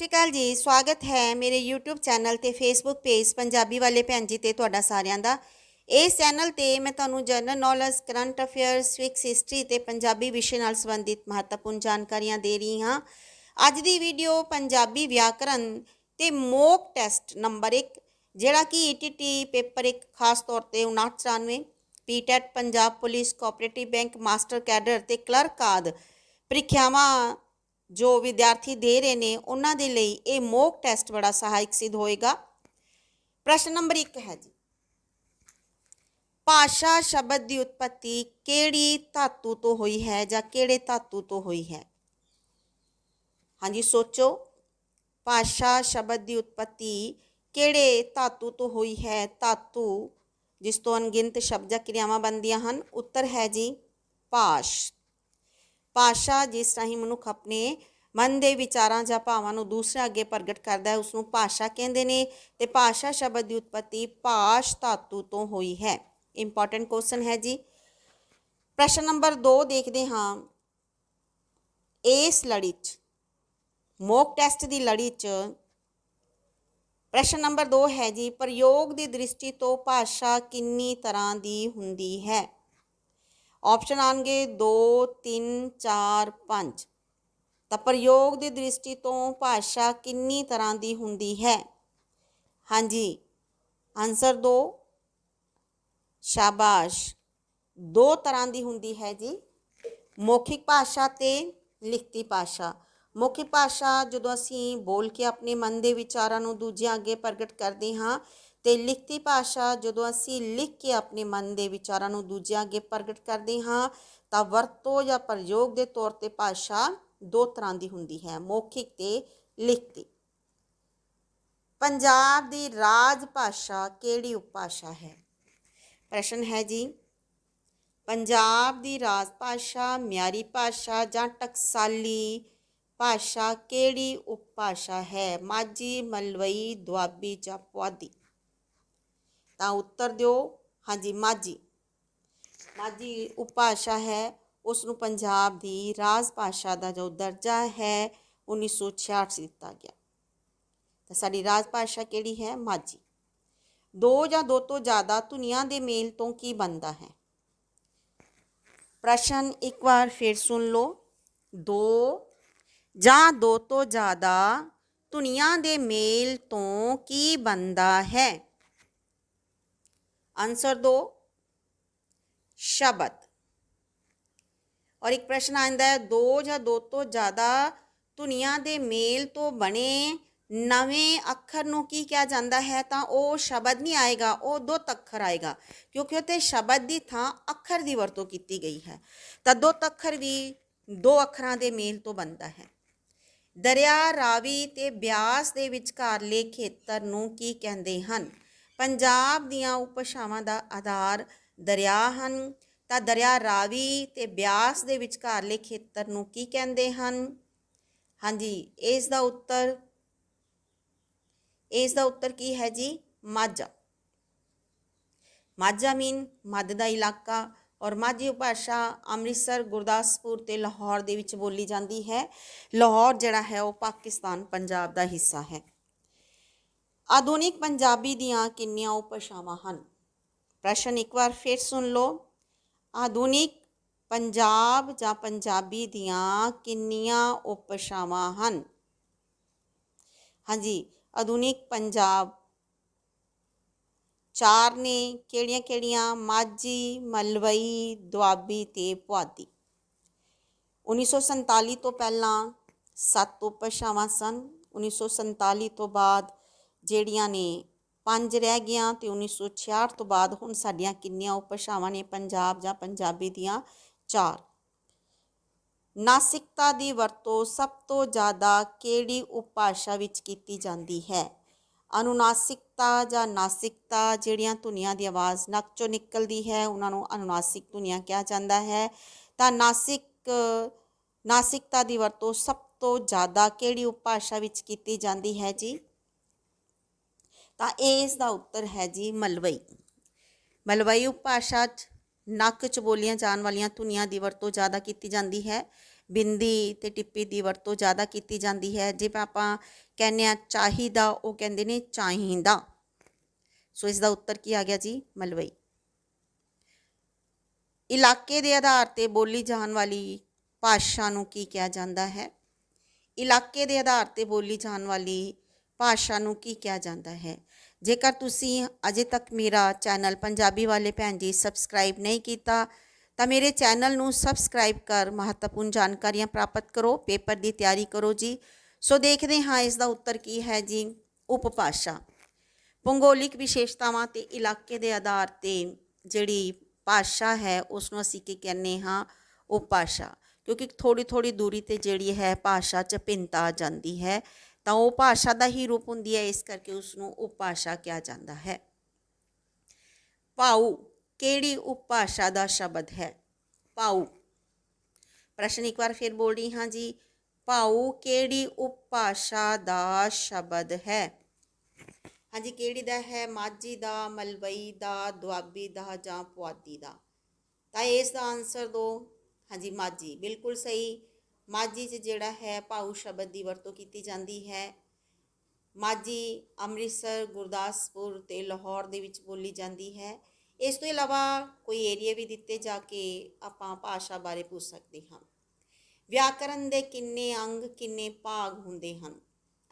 ਸਤਿ ਸ਼੍ਰੀ ਅਕਾਲ ਜੀ, ਸਵਾਗਤ ਹੈ ਮੇਰੇ YouTube ਚੈਨਲ ਤੇ Facebook ਪੇਜ ਪੰਜਾਬੀ ਵਾਲੇ ਭੈਣ ਜੀ ਤੇ ਤੁਹਾਡਾ ਸਾਰਿਆਂ ਦਾ। ਇਸ ਚੈਨਲ ਤੇ ਮੈਂ ਤੁਹਾਨੂੰ ਜਨਰਲ ਨੌਲੇਜ ਕਰੰਟ ਅਫੇਅਰਸ ਫਿਕਸ ਹਿਸਟਰੀ ਤੇ ਪੰਜਾਬੀ ਵਿਸ਼ੇ ਨਾਲ ਸੰਬੰਧਿਤ ਮਹੱਤਵਪੂਰਨ ਜਾਣਕਾਰੀਆਂ ਦੇ ਰਹੀ ਹਾਂ। ਅੱਜ ਦੀ ਵੀਡੀਓ ਪੰਜਾਬੀ ਵਿਆਕਰਨ ਤੇ ਮੋਕ ਟੈਸਟ ਨੰਬਰ 1 ਜਿਹੜਾ ਕਿ ETT ਪੇਪਰ 1 ਖਾਸ ਤੌਰ ਤੇ 5994 PTET Punjab police cooperative bank master cadre ਤੇ ਕਲਰਕ ਆਦਿ ਪ੍ਰੀਖਿਆਵਾਂ ਜੋ ਵਿਦਿਆਰਥੀ ਦੇ ਰਹੇ ਨੇ, ਉਹਨਾਂ ਦੇ ਲਈ ਇਹ ਮੋਕ ਟੈਸਟ ਬੜਾ ਸਹਾਇਕ ਸਿੱਧ ਹੋਏਗਾ। ਪ੍ਰਸ਼ਨ ਨੰਬਰ 1 ਹੈ ਜੀ। ਭਾਸ਼ਾ ਸ਼ਬਦ ਦੀ ਉਤਪਤੀ ਕਿਹੜੀ ਧਾਤੂ ਤੋਂ ਹੋਈ ਹੈ ਜਾਂ ਕਿਹੜੇ ਧਾਤੂ ਤੋਂ ਹੋਈ ਹੈ? ਹਾਂਜੀ, ਸੋਚੋ। ਭਾਸ਼ਾ ਸ਼ਬਦ ਦੀ ਉਤਪਤੀ ਕਿਹੜੇ ਧਾਤੂ ਤੋਂ ਹੋਈ ਹੈ? ਧਾਤੂ, ਜਿਸ ਤੋਂ ਅਣਗਿਣਤ ਸ਼ਬਦ ਜਾਂ ਕਿਰਿਆਵਾਂ ਬਣਦੀਆਂ ਹਨ, ਉੱਤਰ ਹੈ ਜੀ, ਪਾਸ਼। ਭਾਸ਼ਾ ਜਿਸ ਰਾਹੀਂ ਮਨੁੱਖ ਆਪਣੇ ਮਨ ਦੇ ਵਿਚਾਰਾਂ ਜਾਂ ਭਾਵਾਂ ਨੂੰ ਦੂਸਰੇ ਅੱਗੇ ਪ੍ਰਗਟ ਕਰਦਾ ਹੈ ਉਸ ਨੂੰ ਭਾਸ਼ਾ ਕਹਿੰਦੇ ਨੇ ਤੇ ਭਾਸ਼ਾ ਸ਼ਬਦ ਦੀ ਉਤਪਤੀ ਭਾਸ਼ ਧਾਤੂ ਤੋਂ ਹੋਈ ਹੈ। ਇੰਪੋਰਟੈਂਟ ਕੁਐਸਚਨ ਹੈ ਜੀ। ਪ੍ਰਸ਼ਨ ਨੰਬਰ 2 ਦੇਖਦੇ ਹਾਂ। ਇਸ ਲੜੀ 'ਚ ਮੋਕ ਟੈਸਟ ਦੀ ਲੜੀ 'ਚ ਪ੍ਰਸ਼ਨ ਨੰਬਰ 2 ਹੈ ਜੀ, ਪ੍ਰਯੋਗ ਦੀ ਦ੍ਰਿਸ਼ਟੀ ਤੋਂ ਭਾਸ਼ਾ ਕਿੰਨੀ ਤਰ੍ਹਾਂ ਦੀ ਹੁੰਦੀ ਹੈ? ਆਪਸ਼ਨ ਆਣਗੇ 2 3 4 5 ਤਾਂ ਪ੍ਰਯੋਗ ਦੀ ਦ੍ਰਿਸ਼ਟੀ ਤੋਂ ਭਾਸ਼ਾ ਕਿੰਨੀ ਤਰ੍ਹਾਂ ਦੀ ਹੁੰਦੀ ਹੈ? ਹਾਂਜੀ ਆਨਸਰ ਦੋ। ਸ਼ਾਬਾਸ਼। ਦੋ ਤਰ੍ਹਾਂ ਦੀ ਹੁੰਦੀ ਹੈ ਜੀ। ਮੌਖਿਕ ਭਾਸ਼ਾ ਤੇ ਲਿਖਤੀ ਭਾਸ਼ਾ। ਮੌਖਿਕ ਭਾਸ਼ਾ ਜਦੋਂ ਅਸੀਂ ਬੋਲ ਕੇ ਆਪਣੇ ਮਨ ਦੇ ਵਿਚਾਰਾਂ ਨੂੰ ਦੂਜਿਆਂ ਅੱਗੇ ਪ੍ਰਗਟ ਕਰਦੇ ਹਾਂ ਤੇ ਲਿਖਤੀ ਭਾਸ਼ਾ ਜਦੋਂ ਅਸੀਂ ਲਿਖ ਕੇ ਆਪਣੇ ਮਨ ਦੇ ਵਿਚਾਰਾਂ ਨੂੰ ਦੂਜਿਆਂ ਅੱਗੇ ਪ੍ਰਗਟ ਕਰਦੇ ਹਾਂ ਤਾਂ ਵਰਤੋਂ ਜਾਂ ਪ੍ਰਯੋਗ ਦੇ ਤੌਰ ਤੇ ਭਾਸ਼ਾ ਦੋ ਤਰ੍ਹਾਂ ਦੀ ਹੁੰਦੀ ਹੈ, ਮੌਖਿਕ ਤੇ ਲਿਖਤੀ। ਪੰਜਾਬ ਦੀ ਰਾਜ ਭਾਸ਼ਾ ਕਿਹੜੀ ਉਪਭਾਸ਼ਾ ਹੈ? ਪ੍ਰਸ਼ਨ ਹੈ ਜੀ, ਪੰਜਾਬ ਦੀ ਰਾਜ ਭਾਸ਼ਾ ਮਿਆਰੀ ਭਾਸ਼ਾ ਜਾਂ ਟਕਸਾਲੀ ਭਾਸ਼ਾ ਕਿਹੜੀ ਉਪਭਾਸ਼ਾ ਹੈ? ਮਾਝੀ, ਮਲਵਈ, ਦੁਆਬੀ ਜਾਂ ਪੁਆਧੀ? ਤਾਂ ਉੱਤਰ ਦਿਓ। ਹਾਂਜੀ, ਮਾਝੀ। ਮਾਝੀ ਉਪਭਾਸ਼ਾ ਹੈ ਉਸ ਨੂੰ ਪੰਜਾਬ ਦੀ ਰਾਜ ਭਾਸ਼ਾ ਦਾ ਜੋ ਦਰਜਾ ਹੈ 1966 'ਚ ਦਿੱਤਾ ਗਿਆ। ਤਾਂ ਸਾਡੀ ਰਾਜ ਭਾਸ਼ਾ ਕਿਹੜੀ ਹੈ? ਮਾਝੀ। ਦੋ ਜਾਂ ਦੋ ਤੋਂ ਜ਼ਿਆਦਾ ਧੁਨੀਆਂ ਦੇ ਮੇਲ ਤੋਂ ਕੀ ਬਣਦਾ ਹੈ? ਪ੍ਰਸ਼ਨ ਇੱਕ ਵਾਰ ਫਿਰ ਸੁਣ ਲਓ। ਦੋ ਜਾਂ ਦੋ ਤੋਂ ਜ਼ਿਆਦਾ ਧੁਨੀਆਂ ਦੇ ਮੇਲ ਤੋਂ ਕੀ ਬਣਦਾ ਹੈ? ਆਨਸਰ ਦੋ। ਸ਼ਬਦ। ਔਰ ਇੱਕ ਪ੍ਰਸ਼ਨ ਆਂਦਾ ਹੈ, ਦੋ ਜਾਂ ਦੋ ਤੋਂ ਜ਼ਿਆਦਾ ਧੁਨੀਆਂ ਦੇ ਮੇਲ ਤੋਂ ਬਣੇ ਨਵੇਂ ਅੱਖਰ ਨੂੰ ਕੀ ਕਿਹਾ ਜਾਂਦਾ ਹੈ? ਤਾਂ ਉਹ ਸ਼ਬਦ ਨਹੀਂ ਆਏਗਾ, ਉਹ ਦੋ ਅੱਖਰ ਆਏਗਾ, ਕਿਉਂਕਿ ਉੱਥੇ ਸ਼ਬਦ ਦੀ ਥਾਂ ਅੱਖਰ ਦੀ ਵਰਤੋਂ ਕੀਤੀ ਗਈ ਹੈ। ਤਾਂ ਦੋ ਅੱਖਰ ਵੀ ਦੋ ਅੱਖਰਾਂ ਦੇ ਮੇਲ ਤੋਂ ਬਣਦਾ ਹੈ। ਦਰਿਆ, ਰਾਵੀ ਤੇ ਬਿਆਸ ਦੇ ਵਿਚਕਾਰਲੇ ਖੇਤਰ ਨੂੰ ਕੀ ਕਹਿੰਦੇ ਹਨ? ਪੰਜਾਬ ਦੀਆਂ ਉਪਭਾਸ਼ਾਵਾਂ ਦਾ ਆਧਾਰ ਦਰਿਆ ਹਨ ਤਾਂ ਦਰਿਆ ਰਾਵੀ ਤੇ ਬਿਆਸ ਦੇ ਵਿਚਕਾਰਲੇ ਖੇਤਰ ਨੂੰ ਕੀ ਕਹਿੰਦੇ ਹਨ? ਹਾਂਜੀ, ਇਸ ਦਾ ਉੱਤਰ, ਇਸ ਦਾ ਉੱਤਰ ਕੀ ਹੈ ਜੀ? ਮਾਝਾ। ਮਾਝਾ ਮੀਨ ਮੱਧ ਦਾ ਇਲਾਕਾ ਔਰ ਮਾਝੀ ਭਾਸ਼ਾ ਅੰਮ੍ਰਿਤਸਰ, ਗੁਰਦਾਸਪੁਰ ਤੇ ਲਾਹੌਰ ਦੇ ਵਿੱਚ ਬੋਲੀ ਜਾਂਦੀ ਹੈ। ਲਾਹੌਰ ਜਿਹੜਾ ਹੈ ਉਹ ਪਾਕਿਸਤਾਨ, ਪੰਜਾਬ ਦਾ ਹਿੱਸਾ ਹੈ। ਆਧੁਨਿਕ ਪੰਜਾਬੀ ਦੀਆਂ ਕਿੰਨੀਆਂ ਉਪਭਾਸ਼ਾਵਾਂ ਹਨ? ਪ੍ਰਸ਼ਨ ਇੱਕ ਵਾਰ ਫਿਰ ਸੁਣ ਲਓ। ਆਧੁਨਿਕ ਪੰਜਾਬ ਜਾਂ ਪੰਜਾਬੀ ਦੀਆਂ ਕਿੰਨੀਆਂ ਉਪਭਾਸ਼ਾਵਾਂ ਹਨ? ਹਾਂਜੀ, ਆਧੁਨਿਕ ਪੰਜਾਬ। ਚਾਰ ਨੇ ਕਿਹੜੀਆਂ ਕਿਹੜੀਆਂ? ਮਾਝੀ, ਮਲਵਈ, ਦੁਆਬੀ ਤੇ ਪੁਆਧੀ। 1947 ਤੋਂ ਪਹਿਲਾਂ ਸੱਤ ਉਪਭਾਸ਼ਾਵਾਂ ਸਨ। 1947 ਤੋਂ ਬਾਅਦ ਜਿਹੜੀਆਂ ਨੇ ਪੰਜ ਰਹਿ ਗਈਆਂ ਤੇ 1966 ਤੋਂ ਬਾਅਦ ਹੁਣ ਸਾਡੀਆਂ ਕਿੰਨੀਆਂ ਉਪਭਾਸ਼ਾਵਾਂ ਨੇ? ਪੰਜਾਬ ਜਾਂ ਪੰਜਾਬੀ ਦੀਆਂ ਚਾਰ। ਨਾਸਿਕਤਾ ਦੀ ਵਰਤੋਂ ਸਭ ਤੋਂ ਜ਼ਿਆਦਾ ਕਿਹੜੀ ਉਪਭਾਸ਼ਾ ਵਿੱਚ ਕੀਤੀ ਜਾਂਦੀ ਹੈ? ਅਨੁਨਾਸਿਕਤਾ ਜਾਂ ਨਾਸਿਕਤਾ, ਜਿਹੜੀਆਂ ਧੁਨੀਆਂ ਦੀ ਆਵਾਜ਼ ਨੱਕ ਚੋਂ ਨਿਕਲਦੀ ਹੈ, ਉਹਨਾਂ ਨੂੰ ਅਨੁਨਾਸਿਕ ਧੁਨੀਆਂ ਕਿਹਾ ਜਾਂਦਾ ਹੈ। ਤਾਂ ਨਾਸਿਕ, ਨਾਸਿਕਤਾ ਦੀ ਵਰਤੋਂ ਸਭ ਤੋਂ ਜ਼ਿਆਦਾ ਕਿਹੜੀ ਉਪਭਾਸ਼ਾ ਵਿੱਚ ਕੀਤੀ ਜਾਂਦੀ ਹੈ ਜੀ? ਤਾਂ ਇਸ ਦਾ ਉੱਤਰ ਹੈ ਜੀ ਮਲਵਈ। ਮਲਵਈ ਉਪਭਾਸ਼ਾ 'ਚ ਨੱਕ 'ਚ ਬੋਲੀਆਂ ਜਾਣ ਵਾਲੀਆਂ ਧੁਨੀਆਂ ਦੀ ਵਰਤੋਂ ਜ਼ਿਆਦਾ ਕੀਤੀ ਜਾਂਦੀ ਹੈ। ਬਿੰਦੀ ਤੇ ਟਿੱਪੀ ਦੀ ਵਰਤੋਂ ਜ਼ਿਆਦਾ ਕੀਤੀ ਜਾਂਦੀ ਹੈ। ਜਿਵੇਂ ਆਪਾਂ ਕਹਿੰਦੇ ਆ ਚਾਹੀਦਾ ਉਹ ਕਹਿੰਦੇ ਨੇ ਚਾਹੀਦਾ ਸੋ ਇਸ ਦਾ ਉੱਤਰ ਕੀ ਆ ਗਿਆ ਜੀ ਮਲਵਈ। ਇਲਾਕੇ ਦੇ ਆਧਾਰ ਤੇ ਬੋਲੀ ਜਾਣ ਵਾਲੀ ਭਾਸ਼ਾ ਨੂੰ ਕੀ ਕਿਹਾ ਜਾਂਦਾ ਹੈ? ਇਲਾਕੇ ਦੇ ਆਧਾਰ ਤੇ ਬੋਲੀ ਜਾਣ ਵਾਲੀ ਭਾਸ਼ਾ ਨੂੰ ਕੀ ਕਿਹਾ ਜਾਂਦਾ ਹੈ? ਜੇਕਰ ਤੁਸੀਂ ਅਜੇ ਤੱਕ ਮੇਰਾ ਚੈਨਲ ਪੰਜਾਬੀ ਵਾਲੇ ਭੈਣ ਜੀ ਸਬਸਕ੍ਰਾਈਬ ਨਹੀਂ ਕੀਤਾ, ਤਾਂ ਮੇਰੇ ਚੈਨਲ ਨੂੰ ਸਬਸਕ੍ਰਾਈਬ ਕਰ ਮਹੱਤਵਪੂਰਨ ਜਾਣਕਾਰੀਆਂ ਪ੍ਰਾਪਤ ਕਰੋ, ਪੇਪਰ ਦੀ ਤਿਆਰੀ ਕਰੋ ਜੀ। ਸੋ ਦੇਖਦੇ ਹਾਂ ਇਸ ਦਾ ਉੱਤਰ ਕੀ ਹੈ ਜੀ, ਉਪਭਾਸ਼ਾ। ਭੂਗੋਲਿਕ ਵਿਸ਼ੇਸ਼ਤਾਵਾਂ ਤੇ ਇਲਾਕੇ ਦੇ ਆਧਾਰ ਤੇ ਜਿਹੜੀ ਭਾਸ਼ਾ ਹੈ ਉਸ ਨੂੰ ਅਸੀਂ ਕੀ ਕਹਿੰਦੇ ਹਾਂ? ਉਪਭਾਸ਼ਾ। ਕਿਉਂਕਿ ਥੋੜੀ ਥੋੜੀ ਦੂਰੀ ਤੇ ਜਿਹੜੀ ਹੈ ਭਾਸ਼ਾ ਚ ਭਿੰਨਤਾ ਆ ਜਾਂਦੀ ਹੈ। ਤਾਂ ਉਹ ਭਾਸ਼ਾ ਦਾ ਹੀ ਰੂਪ ਹੁੰਦੀ ਹੈ, ਇਸ ਕਰਕੇ ਉਸ ਨੂੰ ਉਪਭਾਸ਼ਾ ਕਿਹਾ ਜਾਂਦਾ ਹੈ। ਭਾਉ ਕਿਹੜੀ ਉਪਭਾਸ਼ਾ ਦਾ ਸ਼ਬਦ ਹੈ? ਭਾਉ ਪ੍ਰਸ਼ਨ ਇੱਕ ਵਾਰ ਫਿਰ ਬੋਲ ਰਹੀ ਹਾਂ ਜੀ। ਭਾਉ ਕਿਹੜੀ ਉਪਭਾਸ਼ਾ ਦਾ ਸ਼ਬਦ ਹੈ? ਹਾਂਜੀ, ਕਿਹੜੀ ਦਾ ਹੈ? ਮਾਝੀ ਦਾ, ਮਲਵਈ ਦਾ, ਦੁਆਬੀ ਦਾ ਜਾਂ ਪੁਆਧੀ ਦਾ? ਤਾਂ ਇਸ ਦਾ ਆਨਸਰ ਦੋ। ਹਾਂਜੀ, ਮਾਝੀ। ਬਿਲਕੁਲ ਸਹੀ। ਮਾਝੀ 'ਚ ਜਿਹੜਾ ਹੈ ਭਾਊ ਸ਼ਬਦ ਦੀ ਵਰਤੋਂ ਕੀਤੀ ਜਾਂਦੀ ਹੈ। ਮਾਝੀ ਅੰਮ੍ਰਿਤਸਰ, ਗੁਰਦਾਸਪੁਰ ਤੇ ਲਾਹੌਰ ਦੇ ਵਿੱਚ ਬੋਲੀ ਜਾਂਦੀ ਹੈ। ਇਸ ਤੋਂ ਇਲਾਵਾ ਕੋਈ ਏਰੀਆ ਵੀ ਦਿੱਤੇ ਜਾ ਕੇ ਆਪਾਂ ਭਾਸ਼ਾ ਬਾਰੇ ਪੁੱਛ ਸਕਦੇ ਹਾਂ। ਵਿਆਕਰਨ ਦੇ ਕਿੰਨੇ ਅੰਗ, ਕਿੰਨੇ ਭਾਗ ਹੁੰਦੇ ਹਨ?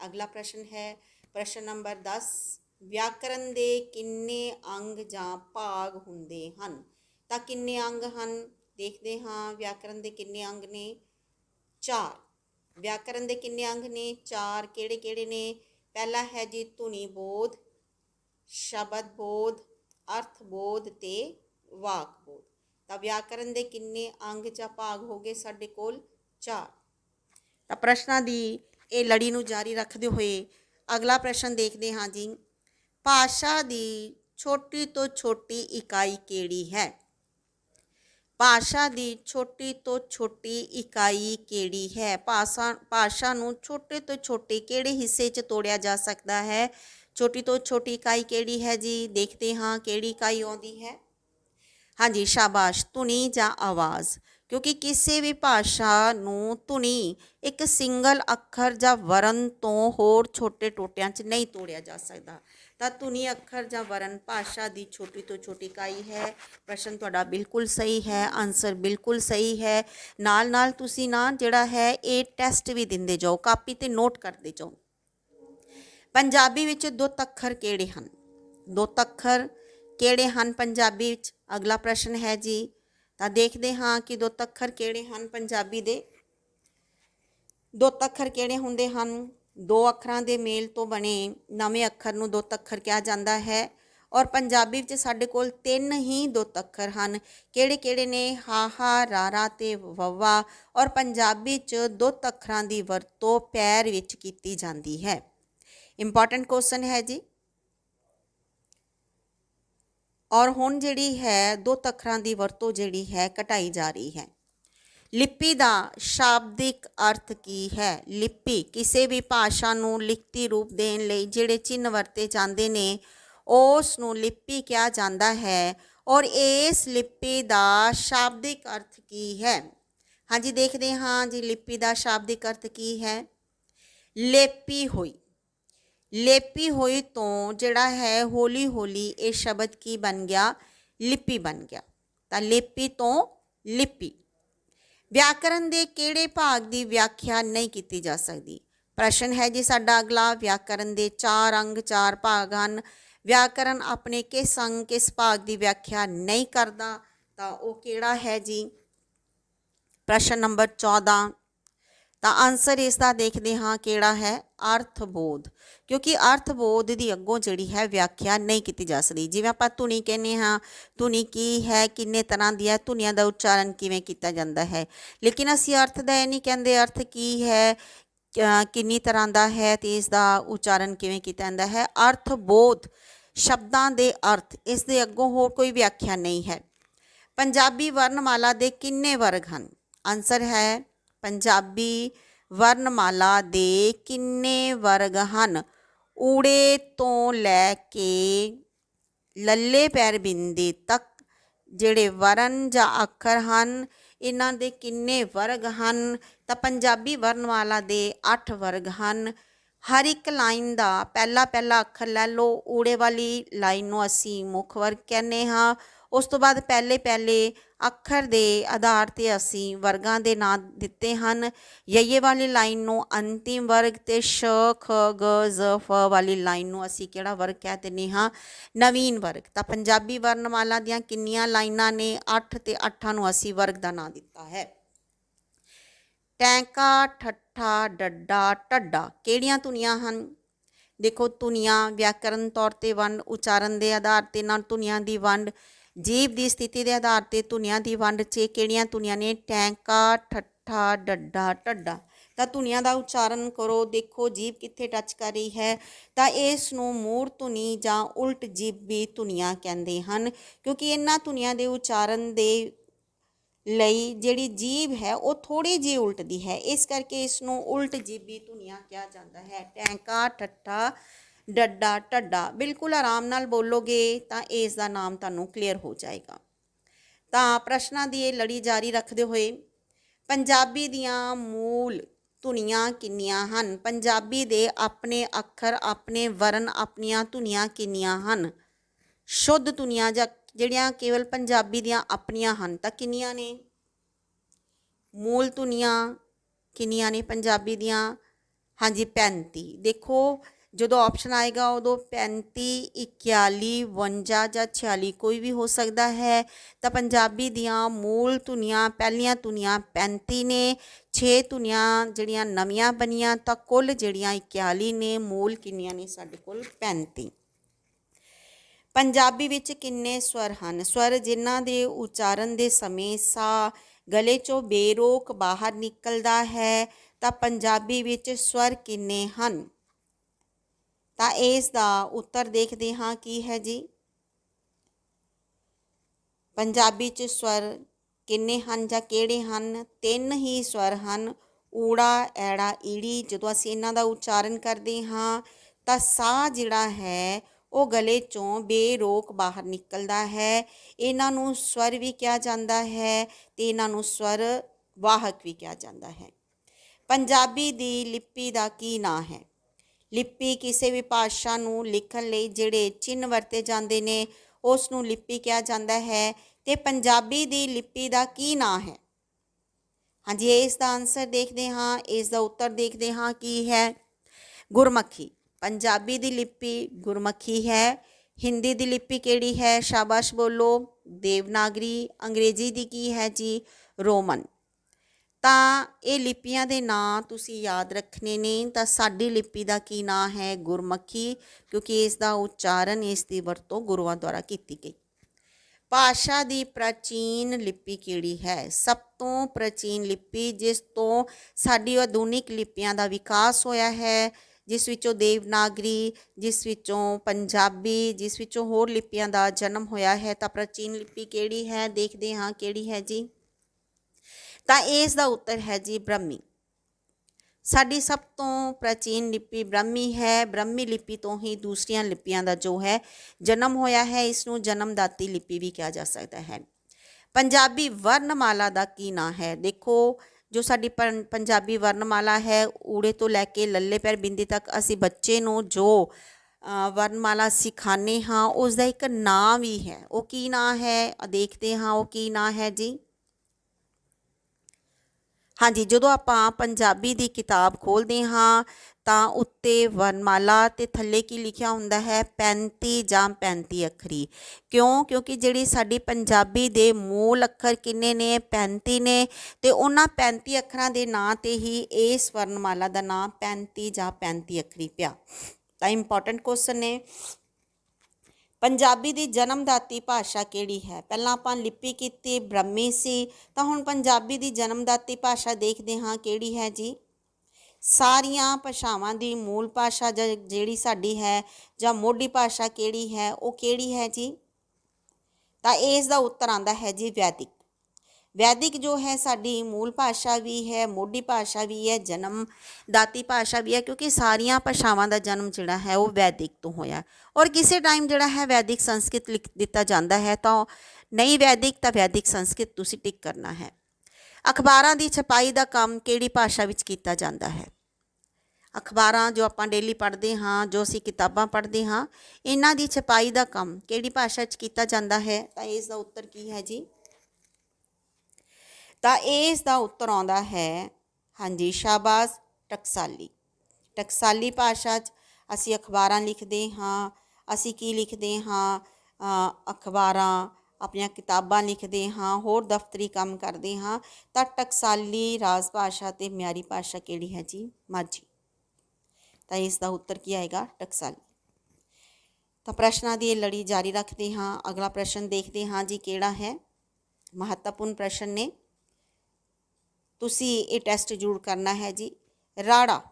ਅਗਲਾ ਪ੍ਰਸ਼ਨ ਹੈ, ਪ੍ਰਸ਼ਨ ਨੰਬਰ 10 ਵਿਆਕਰਨ ਦੇ ਕਿੰਨੇ ਅੰਗ ਜਾਂ ਭਾਗ ਹੁੰਦੇ ਹਨ? ਤਾਂ ਕਿੰਨੇ ਅੰਗ ਹਨ? ਦੇਖਦੇ ਹਾਂ ਵਿਆਕਰਨ ਦੇ ਕਿੰਨੇ ਅੰਗ ਨੇ। ਚਾਰ। ਵਿਆਕਰਨ ਦੇ ਕਿੰਨੇ ਅੰਗ ਨੇ? ਚਾਰ ਕਿਹੜੇ ਕਿਹੜੇ ਨੇ? ਪਹਿਲਾ ਹੈ ਜੀ ਧੁਨੀ ਬੋਧ, ਸ਼ਬਦ ਬੋਧ, ਅਰਥ ਬੋਧ ਤੇ ਵਾਕ ਬੋਧ। ਤਾਂ ਵਿਆਕਰਨ ਦੇ ਕਿੰਨੇ ਅੰਗ ਜਾਂ ਭਾਗ ਹੋ ਗਏ ਸਾਡੇ ਕੋਲ? ਚਾਰ। ਤਾਂ ਪ੍ਰਸ਼ਨਾਂ ਦੀ ਇਹ ਲੜੀ ਨੂੰ ਜਾਰੀ ਰੱਖਦੇ ਹੋਏ ਅਗਲਾ ਪ੍ਰਸ਼ਨ ਦੇਖਦੇ ਹਾਂ ਜੀ। ਭਾਸ਼ਾ ਦੀ ਛੋਟੀ ਤੋਂ ਛੋਟੀ ਇਕਾਈ ਕਿਹੜੀ ਹੈ? ਭਾਸ਼ਾ ਦੀ ਛੋਟੀ ਤੋਂ ਛੋਟੀ ਇਕਾਈ ਕਿਹੜੀ ਹੈ? ਭਾਸ਼ਾ ਭਾਸ਼ਾ ਨੂੰ ਛੋਟੇ ਤੋਂ ਛੋਟੇ ਕਿਹੜੇ ਹਿੱਸੇ 'ਚ ਤੋੜਿਆ ਜਾ ਸਕਦਾ ਹੈ? ਛੋਟੀ ਤੋਂ ਛੋਟੀ ਇਕਾਈ ਕਿਹੜੀ ਹੈ ਜੀ? ਦੇਖਦੇ ਹਾਂ ਕਿਹੜੀ ਇਕਾਈ ਆਉਂਦੀ ਹੈ। ਹਾਂਜੀ, ਸ਼ਾਬਾਸ਼, ਧੁਨੀ ਜਾਂ ਆਵਾਜ਼? ਕਿਉਂਕਿ ਕਿਸੇ ਵੀ ਭਾਸ਼ਾ ਨੂੰ ਧੁਨੀ ਇੱਕ ਸਿੰਗਲ ਅੱਖਰ ਜਾਂ ਵਰਨ ਤੋਂ ਹੋਰ ਛੋਟੇ ਟੋਟਿਆਂ 'ਚ ਨਹੀਂ ਤੋੜਿਆ ਜਾ ਸਕਦਾ। ਤਾਂ ਧੁਨੀ ਅੱਖਰ ਜਾਂ ਵਰਨ ਭਾਸ਼ਾ ਦੀ ਛੋਟੀ ਤੋਂ ਛੋਟੀ ਇਕਾਈ ਹੈ। ਪ੍ਰਸ਼ਨ ਤੁਹਾਡਾ ਬਿਲਕੁਲ ਸਹੀ ਹੈ ਆਨਸਰ ਬਿਲਕੁਲ ਸਹੀ ਹੈ। ਨਾਲ ਨਾਲ ਤੁਸੀਂ ਨਾ ਜਿਹੜਾ ਹੈ, ਇਹ ਟੈਸਟ ਵੀ ਦਿੰਦੇ ਜਾਓ, ਕਾਪੀ ਤੇ ਨੋਟ ਕਰਦੇ ਜਾਓ। ਪੰਜਾਬੀ ਵਿੱਚ ਦੋ ਅੱਖਰ ਕਿਹੜੇ ਹਨ? ਦੋ ਅੱਖਰ ਕਿਹੜੇ ਹਨ ਪੰਜਾਬੀ ਵਿੱਚ? ਅਗਲਾ ਪ੍ਰਸ਼ਨ ਹੈ ਜੀ। ਤਾਂ ਦੇਖਦੇ ਹਾਂ ਕਿ ਦੋ ਅੱਖਰ ਕਿਹੜੇ ਹਨ ਪੰਜਾਬੀ ਦੇ। ਦੋ ਅੱਖਰ ਕਿਹੜੇ ਹੁੰਦੇ ਹਨ? ਦੋ ਅੱਖਰਾਂ ਦੇ ਮੇਲ ਤੋਂ ਬਣੇ ਨਵੇਂ ਅੱਖਰ ਨੂੰ ਦੋ ਅੱਖਰ ਕਿਹਾ ਜਾਂਦਾ ਹੈ। ਔਰ ਪੰਜਾਬੀ ਵਿੱਚ ਸਾਡੇ ਕੋਲ ਤਿੰਨ ਹੀ ਦੋ ਅੱਖਰ ਹਨ। ਕਿਹੜੇ ਕਿਹੜੇ ਨੇ? ਹਾਹਾ ਰਾਰਾ ਤੇ ਵਵਾ ਔਰ ਪੰਜਾਬੀ 'ਚ ਦੋ ਅੱਖਰਾਂ ਦੀ ਵਰਤੋਂ ਪੈਰ ਵਿੱਚ ਕੀਤੀ ਜਾਂਦੀ ਹੈ। ਇੰਪੋਰਟੈਂਟ ਕੁਐਸਚਨ ਹੈ ਜੀ। ਔਰ ਹੁਣ ਜਿਹੜੀ ਹੈ ਦੋ ਅੱਖਰਾਂ ਦੀ ਵਰਤੋਂ ਜਿਹੜੀ ਹੈ ਘਟਾਈ ਜਾ ਰਹੀ ਹੈ। ਲਿਪੀ ਦਾ ਸ਼ਾਬਦਿਕ ਅਰਥ ਕੀ ਹੈ? ਲਿਪੀ ਕਿਸੇ ਵੀ ਭਾਸ਼ਾ ਨੂੰ ਲਿਖਤੀ ਰੂਪ ਦੇਣ ਲਈ ਜਿਹੜੇ ਚਿੰਨ੍ਹ ਵਰਤੇ ਜਾਂਦੇ ਨੇ, ਉਸ ਨੂੰ ਲਿਪੀ ਕਿਹਾ ਜਾਂਦਾ ਹੈ ਔਰ ਇਸ ਲਿਪੀ ਦਾ ਸ਼ਾਬਦਿਕ ਅਰਥ ਕੀ ਹੈ? ਹਾਂਜੀ, ਦੇਖਦੇ ਹਾਂ ਜੀ ਲਿਪੀ ਦਾ ਸ਼ਾਬਦਿਕ ਅਰਥ ਕੀ ਹੈ? ਲੇਪੀ ਹੋਈ। ਲੇਪੀ ਹੋਈ ਤੋਂ ਜਿਹੜਾ ਹੈ ਹੌਲੀ ਹੌਲੀ ਇਹ ਸ਼ਬਦ ਕੀ ਬਣ ਗਿਆ? ਲਿਪੀ ਬਣ ਗਿਆ। ਤਾਂ ਲਿਪੀ ਤੋਂ ਲਿਪੀ। ਵਿਆਕਰਨ ਦੇ ਕਿਹੜੇ ਭਾਗ ਦੀ ਵਿਆਖਿਆ ਨਹੀਂ ਕੀਤੀ ਜਾ ਸਕਦੀ? ਪ੍ਰਸ਼ਨ ਹੈ ਜੀ ਸਾਡਾ ਅਗਲਾ, ਵਿਆਕਰਨ ਦੇ ਚਾਰ ਅੰਗ, ਚਾਰ ਭਾਗ ਹਨ। ਵਿਆਕਰਨ ਆਪਣੇ ਕਿਸ ਅੰਗ, ਕਿਸ ਭਾਗ ਦੀ ਵਿਆਖਿਆ ਨਹੀਂ ਕਰਦਾ? ਤਾਂ ਉਹ ਕਿਹੜਾ ਹੈ ਜੀ? ਪ੍ਰਸ਼ਨ ਨੰਬਰ 14 ਤਾਂ ਆਨਸਰ ਇਸ ਦਾ ਦੇਖਦੇ ਹਾਂ ਕਿਹੜਾ ਹੈ ਅਰਥਬੋਧ, ਕਿਉਂਕਿ ਅਰਥਬੋਧ ਦੀ ਅੱਗੋਂ ਜਿਹੜੀ ਹੈ ਵਿਆਖਿਆ ਨਹੀਂ ਕੀਤੀ ਜਾ ਸਕਦੀ। ਜਿਵੇਂ ਆਪਾਂ ਧੁਨੀ ਕਹਿੰਦੇ ਹਾਂ, ਧੁਨੀ ਕੀ ਹੈ, ਕਿੰਨੇ ਤਰ੍ਹਾਂ ਦੀ ਹੈ, ਧੁਨੀਆਂ ਦਾ ਉਚਾਰਨ ਕਿਵੇਂ ਕੀਤਾ ਜਾਂਦਾ ਹੈ। ਲੇਕਿਨ ਅਸੀਂ ਅਰਥ ਦਾ ਇਹ ਨਹੀਂ ਕਹਿੰਦੇ ਅਰਥ ਕੀ ਹੈ ਕਿੰਨੀ ਤਰ੍ਹਾਂ ਦਾ ਹੈ ਤੇ ਇਸ ਦਾ ਉਚਾਰਨ ਕਿਵੇਂ ਕੀਤਾ ਜਾਂਦਾ ਹੈ। ਅਰਥਬੋਧ ਸ਼ਬਦਾਂ ਦੇ ਅਰਥ, ਇਸ ਦੇ ਅੱਗੋਂ ਹੋਰ ਕੋਈ ਵਿਆਖਿਆ ਨਹੀਂ ਹੈ। ਪੰਜਾਬੀ ਵਰਣਮਾਲਾ ਦੇ ਕਿੰਨੇ ਵਰਗ ਹਨ? ਆਨਸਰ ਹੈ ਪੰਜਾਬੀ ਵਰਣਮਾਲਾ ਦੇ ਕਿੰਨੇ ਵਰਗ ਹਨ? ਊੜੇ ਤੋਂ ਲੈ ਕੇ ਲੱਲੇ ਪੈਰ ਬਿੰਦੀ ਤੱਕ ਜਿਹੜੇ ਵਰਨ ਜਾਂ ਅੱਖਰ ਹਨ, ਇਹਨਾਂ ਦੇ ਕਿੰਨੇ ਵਰਗ ਹਨ? ਤਾਂ ਪੰਜਾਬੀ ਵਰਣਮਾਲਾ ਦੇ 8 ਵਰਗ ਹਨ। ਹਰ ਇੱਕ ਲਾਈਨ ਦਾ ਪਹਿਲਾ ਪਹਿਲਾ ਅੱਖਰ ਲੈ ਲਓ। ਊੜੇ ਵਾਲੀ ਲਾਈਨ ਨੂੰ ਅਸੀਂ ਮੁੱਖ ਵਰਗ ਕਹਿੰਦੇ ਹਾਂ। ਉਸ ਤੋਂ ਬਾਅਦ ਪਹਿਲੇ ਪਹਿਲੇ ਅੱਖਰ ਦੇ ਆਧਾਰ ਤੇ ਅਸੀਂ ਵਰਗਾਂ ਦੇ ਨਾਂ ਦਿੱਤੇ ਹਨ। ਯਈਏ ਵਾਲੀ ਲਾਈਨ ਨੂੰ ਅੰਤਿਮ ਵਰਗ ਤੇ ਸ਼, ਖ, ਗ, ਜ਼, ਫ ਵਾਲੀ ਲਾਈਨ ਨੂੰ ਅਸੀਂ ਕਿਹੜਾ ਵਰਗ ਕਹਿ ਦਿੰਦੇ ਹਾਂ? ਨਵੀਨ ਵਰਗ। ਤਾਂ ਪੰਜਾਬੀ ਵਰਣਮਾਲਾ ਦੀਆਂ ਕਿੰਨੀਆਂ ਲਾਈਨਾਂ ਨੇ? 8 ਤੇ 8 ਨੂੰ ਅਸੀਂ ਵਰਗ ਦਾ ਨਾਂ ਦਿੱਤਾ ਹੈ। ਟੈਂਕਾ, ਠੱਠਾ, ਡੱਡਾ ਟੱਡਾ ਕਿਹੜੀਆਂ ਧੁਨੀਆਂ ਹਨ? ਦੇਖੋ ਧੁਨੀਆਂ ਵਿਆਕਰਨ ਤੌਰ ਤੇ ਵੰਡ, ਉਚਾਰਨ ਦੇ ਆਧਾਰ ਤੇ ਨਾਲ ਧੁਨੀਆਂ ਦੀ ਵੰਡ ਜੀਭ ਦੀ ਸਥਿਤੀ ਦੇ ਆਧਾਰ ਤੇ ਧੁਨੀਆਂ ਦੀ ਵੰਡ 'ਚ ਕਿਹੜੀਆਂ ਧੁਨੀਆਂ ਨੇ? ਟੈਂਕਾ, ਠੱਠਾ, ਡੱਡਾ ਟੱਡਾ ਤਾਂ ਧੁਨੀਆਂ ਦਾ ਉਚਾਰਨ ਕਰੋ, ਦੇਖੋ ਜੀਭ ਕਿੱਥੇ ਟੱਚ ਕਰ ਰਹੀ ਹੈ। ਤਾਂ ਇਸ ਨੂੰ ਮੂਰ ਧੁਨੀ ਜਾਂ ਉਲਟ ਜੀਭੀ ਧੁਨੀਆਂ ਕਹਿੰਦੇ ਹਨ, ਕਿਉਂਕਿ ਇਹਨਾਂ ਧੁਨੀਆਂ ਦੇ ਉਚਾਰਨ ਦੇ ਲਈ ਜਿਹੜੀ ਜੀਭ ਹੈ, ਉਹ ਥੋੜੀ ਜਿਹੀ ਉਲਟਦੀ ਹੈ। ਇਸ ਕਰਕੇ ਇਸ ਨੂੰ ਉਲਟ ਜੀਬੀ ਧੁਨੀਆਂ ਕਿਹਾ ਜਾਂਦਾ ਹੈ। ਟੈਂਕਾ, ਠੱਠਾ ਡੱਡਾ ਟੱਡਾ ਬਿਲਕੁਲ ਆਰਾਮ ਨਾਲ ਬੋਲੋਗੇ ਤਾਂ ਇਸ ਦਾ ਨਾਮ ਤੁਹਾਨੂੰ ਕਲੀਅਰ ਹੋ ਜਾਏਗਾ। ਤਾਂ ਪ੍ਰਸ਼ਨਾਂ ਦੀ ਇਹ ਲੜੀ ਜਾਰੀ ਰੱਖਦੇ ਹੋਏ ਪੰਜਾਬੀ ਦੀਆਂ ਮੂਲ ਧੁਨੀਆਂ ਕਿੰਨੀਆਂ ਹਨ? ਪੰਜਾਬੀ ਦੇ ਆਪਣੇ ਅੱਖਰ, ਆਪਣੇ ਵਰਨ ਆਪਣੀਆਂ ਧੁਨੀਆਂ ਕਿੰਨੀਆਂ ਹਨ? ਸ਼ੁੱਧ ਧੁਨੀਆਂ ਜਾਂ ਜਿਹੜੀਆਂ ਕੇਵਲ ਪੰਜਾਬੀ ਦੀਆਂ ਆਪਣੀਆਂ ਹਨ ਤਾਂ ਕਿੰਨੀਆਂ ਨੇ? ਮੂਲ ਧੁਨੀਆਂ ਕਿੰਨੀਆਂ ਨੇ ਪੰਜਾਬੀ ਦੀਆਂ? ਹਾਂਜੀ 35 ਦੇਖੋ ਜਦੋਂ ਆਪਸ਼ਨ ਆਏਗਾ ਉਦੋਂ 35 41 52 ਜਾਂ 46 ਕੋਈ ਵੀ ਹੋ ਸਕਦਾ ਹੈ। ਤਾਂ ਪੰਜਾਬੀ ਦੀਆਂ ਮੂਲ ਧੁਨੀਆਂ, ਪਹਿਲੀਆਂ ਧੁਨੀਆਂ 35 ਨੇ 6 ਧੁਨੀਆਂ ਜਿਹੜੀਆਂ ਨਵੀਆਂ ਬਣੀਆਂ, ਤਾਂ ਕੁੱਲ ਜਿਹੜੀਆਂ 41 ਨੇ, ਮੂਲ ਕਿੰਨੀਆਂ ਨੇ? ਸਾਡੇ ਕੋਲ 35 ਪੰਜਾਬੀ ਵਿੱਚ ਕਿੰਨੇ ਸਵਰ ਹਨ? ਸਵਰ ਜਿਨ੍ਹਾਂ ਦੇ ਉਚਾਰਨ ਦੇ ਸਮੇਂ ਸਾ ਗਲੇ ਚੋਂ ਬੇਰੋਕ ਬਾਹਰ ਨਿਕਲਦਾ ਹੈ, ਤਾਂ ਪੰਜਾਬੀ ਵਿੱਚ ਸਵਰ ਕਿੰਨੇ ਹਨ? ਤਾਂ ਇਸ ਦਾ ਉੱਤਰ ਦੇਖਦੇ ਹਾਂ ਕੀ ਹੈ ਜੀ। ਪੰਜਾਬੀ ਚ ਸਵਰ ਕਿੰਨੇ ਹਨ ਜਾਂ ਕਿਹੜੇ ਹਨ? ਤਿੰਨ ਹੀ ਸਵਰ ਹਨ। ਊੜਾ, ਐੜਾ, ਈੜੀ, ਜਦੋਂ ਅਸੀਂ ਇਹਨਾਂ ਦਾ ਉਚਾਰਨ ਕਰਦੇ ਹਾਂ ਤਾਂ ਸਾਹ ਜਿਹੜਾ ਹੈ ਉਹ ਗਲੇ ਚੋਂ ਬੇਰੋਕ ਬਾਹਰ ਨਿਕਲਦਾ ਹੈ। ਇਹਨਾਂ ਨੂੰ ਸਵਰ ਵੀ ਕਿਹਾ ਜਾਂਦਾ ਹੈ ਤੇ ਇਹਨਾਂ ਨੂੰ ਸਵਰ ਵਾਹਕ ਵੀ ਕਿਹਾ ਜਾਂਦਾ ਹੈ। ਪੰਜਾਬੀ ਦੀ ਲਿਪੀ ਦਾ ਕੀ ਨਾਂ ਹੈ? ਲਿਪੀ ਕਿਸੇ ਵੀ ਭਾਸ਼ਾ ਨੂੰ ਲਿਖਣ ਲਈ ਜਿਹੜੇ ਚਿੰਨ੍ਹ ਵਰਤੇ ਜਾਂਦੇ ਨੇ ਉਸ ਨੂੰ ਲਿਪੀ ਕਿਹਾ ਜਾਂਦਾ ਹੈ। ਤੇ ਪੰਜਾਬੀ ਦੀ ਲਿਪੀ ਦਾ ਕੀ ਨਾਂ ਹੈ? ਹਾਂਜੀ, ਇਸ ਦਾ ਆਨਸਰ ਦੇਖਦੇ ਹਾਂ, ਇਸ ਦਾ ਉੱਤਰ ਦੇਖਦੇ ਹਾਂ, ਕੀ ਹੈ? ਗੁਰਮੁਖੀ। ਪੰਜਾਬੀ ਦੀ ਲਿਪੀ ਗੁਰਮੁਖੀ ਹੈ। ਹਿੰਦੀ ਦੀ ਲਿਪੀ ਕਿਹੜੀ ਹੈ? ਸ਼ਾਬਾਸ਼ ਬੋਲੋ। ਦੇਵਨਾਗਰੀ। ਅੰਗਰੇਜ਼ੀ ਦੀ ਕੀ ਹੈ ਜੀ? ਰੋਮਨ। ਤਾਂ ਇਹ ਲਿਪੀਆਂ ਦੇ ਨਾਂ ਤੁਸੀਂ ਯਾਦ ਰੱਖਣੇ ਨੇ। ਤਾਂ ਸਾਡੀ ਲਿਪੀ ਦਾ ਕੀ ਨਾਂ ਹੈ? ਗੁਰਮੁਖੀ, ਕਿਉਂਕਿ ਇਸ ਦਾ ਉਚਾਰਨ ਇਸ ਦੀ ਵਰਤੋਂ ਗੁਰੂਆਂ ਦੁਆਰਾ ਕੀਤੀ ਗਈ। ਭਾਸ਼ਾ ਦੀ ਪ੍ਰਾਚੀਨ ਲਿਪੀ ਕਿਹੜੀ ਹੈ? ਸਭ ਤੋਂ ਪ੍ਰਾਚੀਨ ਲਿਪੀ ਜਿਸ ਤੋਂ ਸਾਡੀ ਆਧੁਨਿਕ ਲਿਪੀਆਂ ਦਾ ਵਿਕਾਸ ਹੋਇਆ ਹੈ, ਜਿਸ ਵਿੱਚੋਂ ਦੇਵਨਾਗਰੀ, ਜਿਸ ਵਿੱਚੋਂ ਪੰਜਾਬੀ, ਜਿਸ ਵਿੱਚੋਂ ਹੋਰ ਲਿਪੀਆਂ ਦਾ ਜਨਮ ਹੋਇਆ ਹੈ। ਤਾਂ ਪ੍ਰਾਚੀਨ ਲਿਪੀ ਕਿਹੜੀ ਹੈ? ਦੇਖਦੇ ਹਾਂ ਕਿਹੜੀ ਹੈ ਜੀ। ਤਾਂ ਇਸ ਦਾ ਉੱਤਰ ਹੈ ਜੀ ਬ੍ਰਹਮੀ। ਸਾਡੀ ਸਭ ਤੋਂ ਪ੍ਰਾਚੀਨ ਲਿਪੀ ਬ੍ਰਹਮੀ ਹੈ। ਬ੍ਰਹਮੀ ਲਿਪੀ ਤੋਂ ਹੀ ਦੂਸਰੀਆਂ ਲਿਪੀਆਂ ਦਾ ਜੋ ਹੈ ਜਨਮ ਹੋਇਆ ਹੈ ਇਸ ਨੂੰ ਜਨਮਦਾਤੀ ਲਿਪੀ ਵੀ ਕਿਹਾ ਜਾ ਸਕਦਾ ਹੈ। ਪੰਜਾਬੀ ਵਰਣਮਾਲਾ ਦਾ ਕੀ ਨਾਂ ਹੈ? ਦੇਖੋ ਜੋ ਸਾਡੀ ਪੰ- ਪੰਜਾਬੀ ਵਰਣਮਾਲਾ ਹੈ ਊੜੇ ਤੋਂ ਲੈ ਕੇ ਲੱਲੇ ਪੈਰ ਬਿੰਦੀ ਤੱਕ ਅਸੀਂ ਬੱਚੇ ਨੂੰ ਜੋ ਅ, ਵਰਣਮਾਲਾ ਸਿਖਾਉਂਦੇ ਹਾਂ ਉਸ ਦਾ ਇੱਕ ਨਾਂ ਵੀ ਹੈ। ਉਹ ਕੀ ਨਾਂ ਹੈ? ਦੇਖਦੇ ਹਾਂ ਉਹ ਕੀ ਨਾਂ ਹੈ ਜੀ? ਹਾਂਜੀ, ਜਦੋਂ ਆਪਾਂ ਪੰਜਾਬੀ ਦੀ ਕਿਤਾਬ ਖੋਲ੍ਹਦੇ ਹਾਂ, ਤਾਂ ਉੱਤੇ ਵਰਣਮਾਲਾ ਤੇ ਥੱਲੇ ਕੀ ਲਿਖਿਆ ਹੁੰਦਾ ਹੈ? 35 ਜਾਂ 35 ਅੱਖਰੀ। ਕਿਉਂ? ਕਿਉਂਕਿ ਜਿਹੜੀ ਸਾਡੀ ਪੰਜਾਬੀ ਦੇ ਮੂਲ ਅੱਖਰ ਕਿੰਨੇ ਨੇ? 35 ਨੇ। ਤੇ ਉਹਨਾਂ 35 ਅੱਖਰਾਂ ਦੇ ਨਾਂ ਤੇ ਹੀ ਇਸ ਵਰਣਮਾਲਾ ਦਾ ਨਾਮ 35 ਜਾਂ 35 ਅੱਖਰੀ ਪਿਆ। ਤਾਂ ਇੰਪੋਰਟੈਂਟ ਕੁਐਸਚਨ ਨੇ। ਪੰਜਾਬੀ ਦੀ ਜਨਮਦਾਤੀ ਭਾਸ਼ਾ ਕਿਹੜੀ ਹੈ? ਪਹਿਲਾਂ ਆਪਾਂ ਲਿਪੀ ਕੀਤੀ, ਬ੍ਰਹਮੀ ਸੀ, ਤਾਂ ਹੁਣ ਪੰਜਾਬੀ ਦੀ ਜਨਮਦਾਤੀ ਭਾਸ਼ਾ ਦੇਖਦੇ ਹਾਂ ਕਿਹੜੀ ਹੈ ਜੀ? ਸਾਰੀਆਂ ਭਾਸ਼ਾਵਾਂ ਦੀ ਮੂਲ ਭਾਸ਼ਾ ਜ- ਜਿਹੜੀ ਸਾਡੀ ਹੈ ਜਾਂ ਮੋਢੀ ਭਾਸ਼ਾ ਕਿਹੜੀ ਹੈ, ਉਹ ਕਿਹੜੀ ਹੈ ਜੀ? ਤਾਂ ਇਸ ਦਾ ਉੱਤਰ ਆਂਦਾ ਹੈ ਜੀ ਵੈਦਿਕ। ਵੈਦਿਕ ਜੋ ਹੈ, ਸਾਡੀ ਮੂਲ ਭਾਸ਼ਾ ਵੀ ਹੈ, ਮੋਢੀ ਭਾਸ਼ਾ ਵੀ ਹੈ, ਜਨਮ ਦਾਤੀ ਭਾਸ਼ਾ ਵੀ ਹੈ, ਕਿਉਂਕਿ ਸਾਰੀਆਂ ਭਾਸ਼ਾਵਾਂ ਦਾ ਜਨਮ ਜਿਹੜਾ ਹੈ, ਉਹ ਵੈਦਿਕ ਤੋਂ ਹੋਇਆ ਔਰ ਕਿਸੇ ਟਾਈਮ ਜਿਹੜਾ ਹੈ, ਵੈਦਿਕ ਸੰਸਕ੍ਰਿਤ ਲਿਖ ਦਿੱਤਾ ਜਾਂਦਾ ਹੈ, ਤਾਂ ਨਹੀਂ ਵੈਦਿਕ, ਤਾਂ ਵੈਦਿਕ ਸੰਸਕ੍ਰਿਤ ਤੁਸੀਂ ਟਿਕ ਕਰਨਾ ਹੈ। ਅਖਬਾਰਾਂ ਦੀ ਛਪਾਈ ਦਾ ਕੰਮ ਕਿਹੜੀ ਭਾਸ਼ਾ ਵਿੱਚ ਕੀਤਾ ਜਾਂਦਾ ਹੈ? ਅਖਬਾਰਾਂ ਜੋ ਆਪਾਂ ਡੇਲੀ ਪੜ੍ਹਦੇ ਹਾਂ, ਜੋ ਅਸੀਂ ਕਿਤਾਬਾਂ ਪੜ੍ਹਦੇ ਹਾਂ, ਇਹਨਾਂ ਦੀ ਛਪਾਈ ਦਾ ਕੰਮ ਕਿਹੜੀ ਭਾਸ਼ਾ 'ਚ ਕੀਤਾ ਜਾਂਦਾ ਹੈ? ਤਾਂ ਇਸ ਦਾ ਉੱਤਰ ਕੀ ਹੈ ਜੀ? ਤਾਂ ਇਸ ਦਾ ਉੱਤਰ ਆਉਂਦਾ ਹੈ, ਹਾਂਜੀ, ਸ਼ਾਬਾਸ਼, ਟਕਸਾਲੀ। ਟਕਸਾਲੀ ਭਾਸ਼ਾ 'ਚ ਅਸੀਂ ਅਖਬਾਰਾਂ ਲਿਖਦੇ ਹਾਂ, ਅਸੀਂ ਕੀ ਲਿਖਦੇ ਹਾਂ? ਅਖਬਾਰਾਂ, ਆਪਣੀਆਂ ਕਿਤਾਬਾਂ ਲਿਖਦੇ ਹਾਂ, ਹੋਰ ਦਫ਼ਤਰੀ ਕੰਮ ਕਰਦੇ ਹਾਂ, ਤਾਂ ਟਕਸਾਲੀ ਰਾਜ ਭਾਸ਼ਾ ਤੇ ਮਿਆਰੀ ਭਾਸ਼ਾ ਕਿਹੜੀ ਹੈ ਜੀ? ਮਾਝੀ। ਤਾਂ ਇਸ ਦਾ ਉੱਤਰ ਕੀ ਆਏਗਾ? ਟਕਸਾਲੀ। ਤਾਂ ਪ੍ਰਸ਼ਨਾਂ ਦੀ ਇਹ ਲੜੀ ਜਾਰੀ ਰੱਖਦੇ ਹਾਂ, ਅਗਲਾ ਪ੍ਰਸ਼ਨ ਦੇਖਦੇ ਹਾਂ ਜੀ ਕਿਹੜਾ ਹੈ। ਮਹੱਤਵਪੂਰਨ ਪ੍ਰਸ਼ਨ ਨੇ। ਤੁਸੀਂ ਇਹ ਟੈਸਟ ਜ਼ਰੂਰ ਕਰਨਾ ਹੈ ਜੀ। ਰਾੜਾ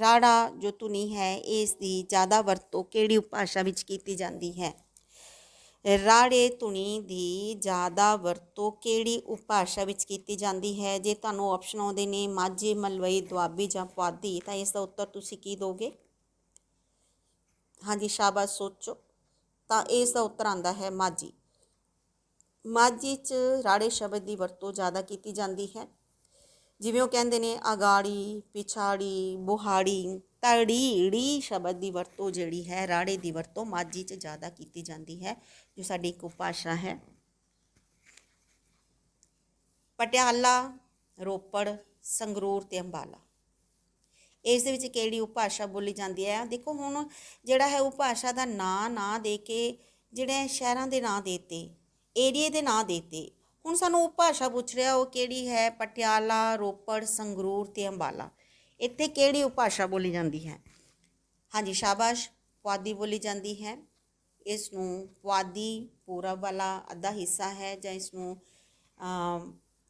ਰਾੜਾ ਜੋ ਧੁਨੀ ਹੈ, ਇਸ ਦੀ ਜ਼ਿਆਦਾ ਵਰਤੋਂ ਕਿਹੜੀ ਉਪਭਾਸ਼ਾ ਵਿੱਚ ਕੀਤੀ ਜਾਂਦੀ ਹੈ? ਰਾੜੇ ਧੁਨੀ ਦੀ ਜ਼ਿਆਦਾ ਵਰਤੋਂ ਕਿਹੜੀ ਉਪਭਾਸ਼ਾ ਵਿੱਚ ਕੀਤੀ ਜਾਂਦੀ ਹੈ? ਜੇ ਤੁਹਾਨੂੰ ਆਪਸ਼ਨ ਆਉਂਦੇ ਨੇ ਮਾਝੇ, ਮਲਵਈ, ਦੁਆਬੀ ਜਾਂ ਪੁਆਧੀ, ਤਾਂ ਇਸ ਦਾ ਉੱਤਰ ਤੁਸੀਂ ਕੀ ਦੋਗੇ? ਹਾਂਜੀ, ਸ਼ਾਬਾਸ਼, ਸੋਚੋ। ਤਾਂ ਇਸ ਦਾ ਉੱਤਰ ਆਂਦਾ ਹੈ ਮਾਝੀ। ਮਾਝੀ 'ਚ ਰਾੜੇ ਸ਼ਬਦ ਦੀ ਵਰਤੋਂ ਜ਼ਿਆਦਾ ਕੀਤੀ ਜਾਂਦੀ ਹੈ। ਜਿਵੇਂ ਉਹ ਕਹਿੰਦੇ ਨੇ ਅਗਾੜੀ, ਪਿਛਾੜੀ, ਬੁਹਾੜੀ, ਤੜੀੜੀ ਸ਼ਬਦ ਦੀ ਵਰਤੋਂ ਜਿਹੜੀ ਹੈ, ਰਾੜੇ ਦੀ ਵਰਤੋਂ ਮਾਝੀ 'ਚ ਜ਼ਿਆਦਾ ਕੀਤੀ ਜਾਂਦੀ ਹੈ, ਜੋ ਸਾਡੀ ਇੱਕ ਉਪਭਾਸ਼ਾ ਹੈ। ਪਟਿਆਲਾ, ਰੋਪੜ, ਸੰਗਰੂਰ ਤੇ ਅੰਬਾਲਾ। ਇਸ ਦੇ ਵਿੱਚ ਕਿਹੜੀ ਉਪਭਾਸ਼ਾ ਬੋਲੀ ਜਾਂਦੀ ਹੈ? ਦੇਖੋ ਹੁਣ ਜਿਹੜਾ ਹੈ ਉਪਭਾਸ਼ਾ ਦਾ ਨਾਂ, ਨਾ ਦੇ ਕੇ ਜਿਹੜੇ ਸ਼ਹਿਰਾਂ ਦੇ ਨਾਂ ਦੇਤੇ ਏਰੀਏ ਦੇ ਨਾਂ ਦੇਤੇ ਹੁਣ ਸਾਨੂੰ ਉਪਭਾਸ਼ਾ ਪੁੱਛ ਰਿਹਾ, ਉਹ ਕਿਹੜੀ ਹੈ? ਪਟਿਆਲਾ, ਰੋਪੜ, ਸੰਗਰੂਰ ਤੇ ਅੰਬਾਲਾ। ਇੱਥੇ ਕਿਹੜੀ ਉਪਭਾਸ਼ਾ ਬੋਲੀ ਜਾਂਦੀ ਹੈ? ਹਾਂਜੀ, ਸ਼ਾਬਾਸ਼। ਪੁਆਧੀ ਬੋਲੀ ਜਾਂਦੀ ਹੈ। ਇਸ ਨੂੰ ਪੁਆਧੀ ਪੂਰਬ ਵਾਲਾ ਅੱਧਾ ਹਿੱਸਾ ਹੈ ਜਾਂ ਇਸ ਨੂੰ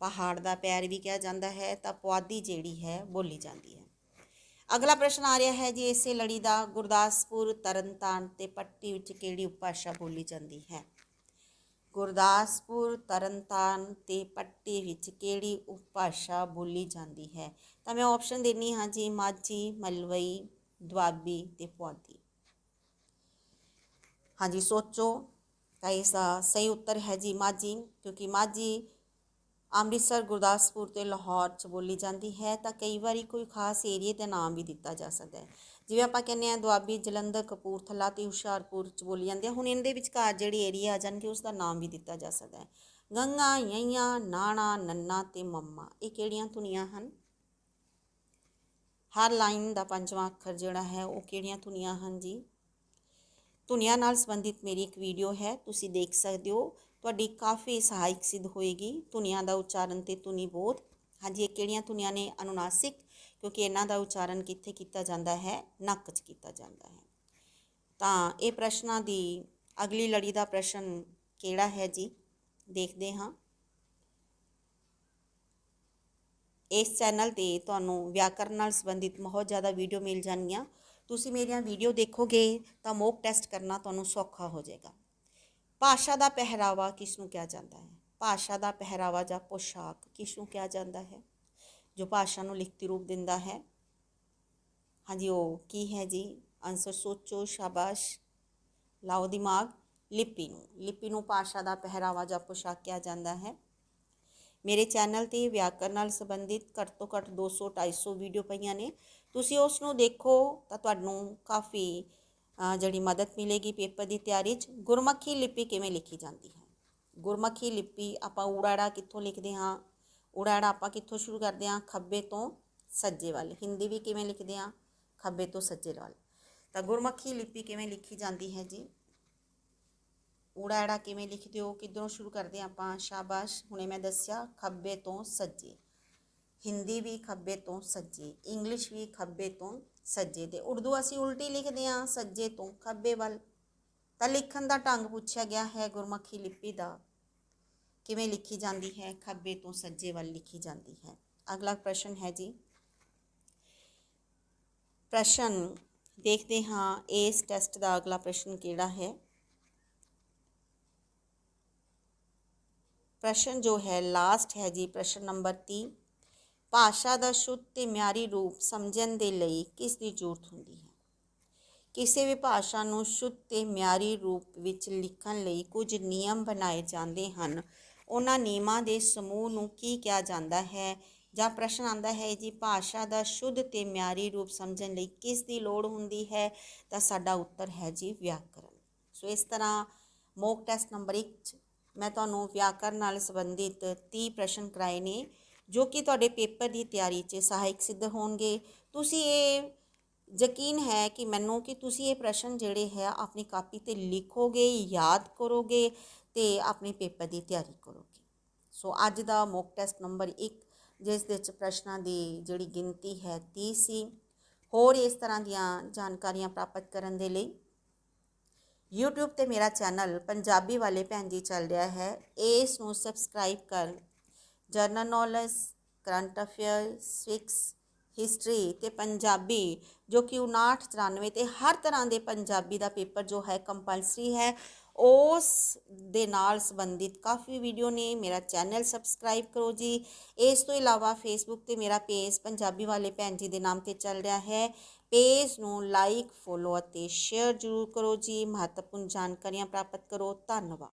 ਪਹਾੜ ਦਾ ਪੈਰ ਵੀ ਕਿਹਾ ਜਾਂਦਾ ਹੈ, ਤਾਂ ਪੁਆਧੀ ਜਿਹੜੀ ਹੈ, ਬੋਲੀ ਜਾਂਦੀ ਹੈ। ਅਗਲਾ ਪ੍ਰਸ਼ਨ ਆ ਰਿਹਾ ਹੈ ਜੀ, ਇਸੇ ਲੜੀ ਦਾ ਗੁਰਦਾਸਪੁਰ, ਤਰਨਤਾਰਨ ਤੇ ਪੱਟੀ ਵਿੱਚ ਕਿਹੜੀ ਉਪਭਾਸ਼ਾ ਬੋਲੀ ਜਾਂਦੀ ਹੈ? ਗੁਰਦਾਸਪੁਰ, ਤਰਨਤਾਰਨ ਤੇ ਪੱਟੀ ਵਿੱਚ ਕਿਹੜੀ ਉਪਭਾਸ਼ਾ ਬੋਲੀ ਜਾਂਦੀ ਹੈ? ਤਾਂ ਮੈਂ ਆਪਸ਼ਨ ਦੇਣੀ ਹਾਂ ਜੀ, ਮਾਝੀ, ਮਲਵਈ, ਦੁਆਬੀ ਤੇ ਪੁਆਧੀ। ਹਾਂਜੀ, ਸੋਚੋ। ਤਾਂ ਇਸ ਦਾ ਸਹੀ ਉੱਤਰ ਹੈ ਜੀ ਮਾਝੀ, ਕਿਉਂਕਿ ਮਾਝੀ ਅੰਮ੍ਰਿਤਸਰ, ਗੁਰਦਾਸਪੁਰ ਤੇ ਲਾਹੌਰ ਚ ਬੋਲੀ ਜਾਂਦੀ ਹੈ। ਤਾਂ ਕਈ ਵਾਰੀ ਕੋਈ ਖਾਸ ਏਰੀਏ ਦਾ ਨਾਮ ਵੀ ਦਿੱਤਾ ਜਾ ਸਕਦਾ ਹੈ। ਜਿਵੇਂ ਆਪਾਂ ਕਹਿੰਦੇ ਆ ਦੁਆਬੀ ਜਲੰਧਰ, ਕਪੂਰਥਲਾ ਤੇ ਹੁਸ਼ਿਆਰਪੁਰ ਚ ਬੋਲੀ ਜਾਂਦੀ ਹੈ ਹੁਣ ਇਹਦੇ ਵਿਚਕਾਰ ਜਿਹੜੀ ਏਰੀਆ ਆ ਜਾਣਗੇ ਉਸ ਦਾ ਨਾਮ ਵੀ ਦਿੱਤਾ ਜਾ ਸਕਦਾ ਹੈ। ਗੰਗਾ, ਯਈਆਂ, ਨਾਣਾ, ਨੰਨਾ ਤੇ ਮੰਮਾ, ਇਹ ਕਿਹੜੀਆਂ ਧੁਨੀਆਂ ਹਨ? ਹਰ ਲਾਈਨ ਦਾ ਪੰਜਵਾਂ ਅੱਖਰ ਜਿਹੜਾ ਹੈ ਉਹ ਕਿਹੜੀਆਂ ਧੁਨੀਆਂ ਹਨ ਜੀ? ਧੁਨੀਆਂ ਨਾਲ ਸੰਬੰਧਿਤ ਮੇਰੀ ਇੱਕ ਵੀਡੀਓ ਹੈ, ਤੁਸੀਂ ਦੇਖ ਸਕਦੇ ਹੋ। ਤੁਹਾਡੀ ਕਾਫੀ ਸਹਾਇਕ ਸਿੱਧ ਹੋਏਗੀ ਧੁਨੀਆਂ ਦਾ ਉਚਾਰਨ ਤੇ ਧੁਨੀ ਬੋਧ। ਹਾਂਜੀ, ਇਹ ਕਿਹੜੀਆਂ ਧੁਨੀਆਂ ਨੇ? ਅਨੁਨਾਸਿਕ ਕਿਉਂਕਿ ਇਹਨਾਂ ਦਾ ਉਚਾਰਨ ਕਿੱਥੇ ਕੀਤਾ ਜਾਂਦਾ ਹੈ? ਨੱਕ 'ਚ ਕੀਤਾ ਜਾਂਦਾ ਹੈ। ਤਾਂ ਇਹ ਪ੍ਰਸ਼ਨਾਂ ਦੀ ਅਗਲੀ ਲੜੀ ਦਾ ਪ੍ਰਸ਼ਨ ਕਿਹੜਾ ਹੈ ਜੀ? ਦੇਖਦੇ ਹਾਂ। ਇਸ ਚੈਨਲ ਤੇ ਤੁਹਾਨੂੰ ਵਿਆਕਰਨ ਨਾਲ ਸੰਬੰਧਿਤ ਬਹੁਤ ਜ਼ਿਆਦਾ ਵੀਡੀਓ ਮਿਲ ਜਾਣਗੀਆਂ। ਤੁਸੀਂ ਮੇਰੀਆਂ ਵੀਡੀਓ ਦੇਖੋਗੇ ਤਾਂ ਮੋਕ ਟੈਸਟ ਕਰਨਾ ਤੁਹਾਨੂੰ ਸੌਖਾ ਹੋ ਜਾਏਗਾ। ਭਾਸ਼ਾ ਦਾ ਪਹਿਰਾਵਾ ਕਿਸ ਨੂੰ ਕਿਹਾ ਜਾਂਦਾ ਹੈ? ਭਾਸ਼ਾ ਦਾ ਪਹਿਰਾਵਾ ਜਾਂ ਪੋਸ਼ਾਕ ਕਿਸ ਨੂੰ ਕਿਹਾ ਜਾਂਦਾ ਹੈ? ਜੋ ਭਾਸ਼ਾ ਨੂੰ ਲਿਖਤੀ ਰੂਪ ਦਿੰਦਾ ਹੈ। ਹਾਂਜੀ, ਉਹ ਕੀ ਹੈ ਜੀ? ਆਨਸਰ ਸੋਚੋ, ਸ਼ਾਬਾਸ਼। ਲਾਓ ਦਿਮਾਗ। ਲਿਪੀ ਨੂੰ। ਲਿਪੀ ਨੂੰ ਭਾਸ਼ਾ ਦਾ ਪਹਿਰਾਵਾ ਜਾਂ ਪੋਸ਼ਾਕ ਕਿਹਾ ਜਾਂਦਾ ਹੈ। ਮੇਰੇ ਚੈਨਲ ਤੇ ਵਿਆਕਰਨ ਨਾਲ ਸੰਬੰਧਿਤ ਘੱਟ ਤੋਂ ਘੱਟ 200 250 ਵੀਡੀਓ ਪਈਆਂ ਨੇ। ਤੁਸੀਂ ਉਸ ਨੂੰ ਦੇਖੋ ਤਾਂ ਤੁਹਾਨੂੰ ਕਾਫੀ ਜਿਹੜੀ ਮਦਦ ਮਿਲੇਗੀ ਪੇਪਰ ਦੀ ਤਿਆਰੀ 'ਚ। ਗੁਰਮੁਖੀ ਲਿਪੀ ਕਿਵੇਂ ਲਿਖੀ ਜਾਂਦੀ ਹੈ? ਗੁਰਮੁਖੀ ਲਿਪੀ ਆਪਾਂ ਊੜਾੜਾ ਕਿੱਥੋਂ ਲਿਖਦੇ ਹਾਂ? ਊੜਾੜਾ ਆਪਾਂ ਕਿੱਥੋਂ ਸ਼ੁਰੂ ਕਰਦੇ ਹਾਂ? ਖੱਬੇ ਤੋਂ ਸੱਜੇ ਵੱਲ। ਹਿੰਦੀ ਵੀ ਕਿਵੇਂ ਲਿਖਦੇ ਹਾਂ? ਖੱਬੇ ਤੋਂ ਸੱਜੇ ਵੱਲ। ਤਾਂ ਗੁਰਮੁਖੀ ਲਿਪੀ ਕਿਵੇਂ ਲਿਖੀ ਜਾਂਦੀ ਹੈ ਜੀ? ਊੜਾ ਐੜਾ ਕਿਵੇਂ ਲਿਖਦੇ ਹੋ? ਕਿੱਧਰੋਂ ਸ਼ੁਰੂ ਕਰਦੇ ਹਾਂ ਆਪਾਂ? ਸ਼ਾਬਾਸ਼। ਹੁਣੇ ਮੈਂ ਦੱਸਿਆ, ਖੱਬੇ ਤੋਂ ਸੱਜੇ। ਹਿੰਦੀ ਵੀ ਖੱਬੇ ਤੋਂ ਸੱਜੇ। ਇੰਗਲਿਸ਼ ਵੀ ਖੱਬੇ ਤੋਂ ਸੱਜੇ ਤੇ ਉਰਦੂ ਅਸੀਂ ਉਲਟੀ ਲਿਖਦੇ ਹਾਂ, ਸੱਜੇ ਤੋਂ ਖੱਬੇ ਵੱਲ। ਤਾਂ ਲਿਖਣ ਦਾ ਢੰਗ ਪੁੱਛਿਆ ਗਿਆ ਹੈ ਗੁਰਮੁਖੀ ਲਿਪੀ ਦਾ। ਕਿਵੇਂ ਲਿਖੀ ਜਾਂਦੀ ਹੈ? ਖੱਬੇ ਤੋਂ ਸੱਜੇ ਵੱਲ ਲਿਖੀ ਜਾਂਦੀ ਹੈ। ਅਗਲਾ ਪ੍ਰਸ਼ਨ ਹੈ ਜੀ। ਪ੍ਰਸ਼ਨ, ਦੇਖਦੇ ਹਾਂ ਇਸ ਟੈਸਟ ਦਾ ਅਗਲਾ ਪ੍ਰਸ਼ਨ ਕਿਹੜਾ ਹੈ। ਪ੍ਰਸ਼ਨ ਜੋ ਹੈ ਲਾਸਟ ਹੈ ਜੀ। ਪ੍ਰਸ਼ਨ ਨੰਬਰ 30 ਭਾਸ਼ਾ ਦਾ ਸ਼ੁੱਧ ਤੇ ਮਿਆਰੀ ਰੂਪ ਸਮਝਣ ਦੇ ਲਈ ਕਿਸ ਦੀ ਜ਼ਰੂਰਤ ਹੁੰਦੀ ਹੈ? ਕਿਸੇ ਵੀ ਭਾਸ਼ਾ ਨੂੰ ਸ਼ੁੱਧ ਤੇ ਮਿਆਰੀ ਰੂਪ ਵਿੱਚ ਲਿਖਣ ਲਈ ਕੁਝ ਨਿਯਮ ਬਣਾਏ ਜਾਂਦੇ ਹਨ। ਉਹਨਾਂ ਨਿਯਮਾਂ ਦੇ ਸਮੂਹ ਨੂੰ ਕੀ ਕਿਹਾ ਜਾਂਦਾ ਹੈ? ਜਾਂ ਪ੍ਰਸ਼ਨ ਆਂਦਾ ਹੈ, ਜੀ ਭਾਸ਼ਾ ਦਾ ਸ਼ੁੱਧ ਤੇ ਮਿਆਰੀ ਰੂਪ ਸਮਝਣ ਲਈ ਕਿਸ ਦੀ ਲੋੜ ਹੁੰਦੀ ਹੈ? ਤਾਂ ਸਾਡਾ ਉੱਤਰ ਹੈ ਜੀ ਵਿਆਕਰਨ। ਸੋ ਇਸ ਤਰ੍ਹਾਂ ਮੋਕ ਟੈਸਟ ਨੰਬਰ 1 'ਚ ਮੈਂ ਤੁਹਾਨੂੰ ਵਿਆਕਰਨ ਨਾਲ ਸੰਬੰਧਿਤ 30 ਪ੍ਰਸ਼ਨ ਕਰਾਏ ਨੇ, ਜੋ ਕਿ ਤੁਹਾਡੇ ਪੇਪਰ ਦੀ ਤਿਆਰੀ 'ਚ ਸਹਾਇਕ ਸਿੱਧ ਹੋਣਗੇ। ਤੁਸੀਂ ਇਹ ਯਕੀਨ ਹੈ ਕਿ ਮੈਨੂੰ ਕਿ ਤੁਸੀਂ ਇਹ ਪ੍ਰਸ਼ਨ ਜਿਹੜੇ ਹੈ, ਆਪਣੀ ਕਾਪੀ ਤੇ ਲਿਖੋਗੇ, ਯਾਦ ਕਰੋਗੇ? ਤੇ ਆਪਣੇ ਪੇਪਰ ਦੀ ਤਿਆਰੀ ਕਰੋਗੇ। ਸੋ ਅੱਜ ਦਾ ਮੋਕ ਟੈਸਟ ਨੰਬਰ 1 ਜਿਸ ਦੇ ਵਿੱਚ ਪ੍ਰਸ਼ਨਾਂ ਦੀ ਜਿਹੜੀ ਗਿਣਤੀ ਹੈ 30 ਸੀ। ਹੋਰ ਇਸ ਤਰ੍ਹਾਂ ਦੀਆਂ ਜਾਣਕਾਰੀਆਂ ਪ੍ਰਾਪਤ ਕਰਨ ਦੇ ਲਈ YouTube ਤੇ ਮੇਰਾ ਚੈਨਲ ਪੰਜਾਬੀ ਵਾਲੇ ਭੈਣ ਜੀ ਚੱਲ ਰਿਹਾ ਹੈ। ਇਸ ਨੂੰ ਸਬਸਕ੍ਰਾਈਬ ਕਰ। General knowledge current affair six history ਤੇ ਪੰਜਾਬੀ, ਜੋ ਕਿ 59 94 ਤੇ ਹਰ ਤਰ੍ਹਾਂ ਦੇ ਪੰਜਾਬੀ ਦਾ ਪੇਪਰ ਜੋ ਹੈ ਕੰਪਲਸਰੀ ਹੈ। ਉਸ ਦੇ ਨਾਲ ਸੰਬੰਧਿਤ ਕਾਫੀ ਵੀਡੀਓ ਨੇ, ਮੇਰਾ ਚੈਨਲ ਸਬਸਕ੍ਰਾਈਬ ਕਰੋ ਜੀ। ਇਸ ਤੋਂ ਇਲਾਵਾ ਫੇਸਬੁੱਕ ਤੇ ਮੇਰਾ ਪੇਜ ਪੰਜਾਬੀ ਵਾਲੇ ਭੈਣ ਜੀ ਦੇ ਨਾਮ ਤੇ ਚੱਲ ਰਿਹਾ ਹੈ। ਪੇਜ ਨੂੰ ਲਾਈਕ ਫੋਲੋ ਅਤੇ ਸ਼ੇਅਰ ਜ਼ਰੂਰ ਕਰੋ ਜੀ। ਮਹੱਤਵਪੂਰਨ ਜਾਣਕਾਰੀਆਂ ਪ੍ਰਾਪਤ ਕਰੋ। ਧੰਨਵਾਦ।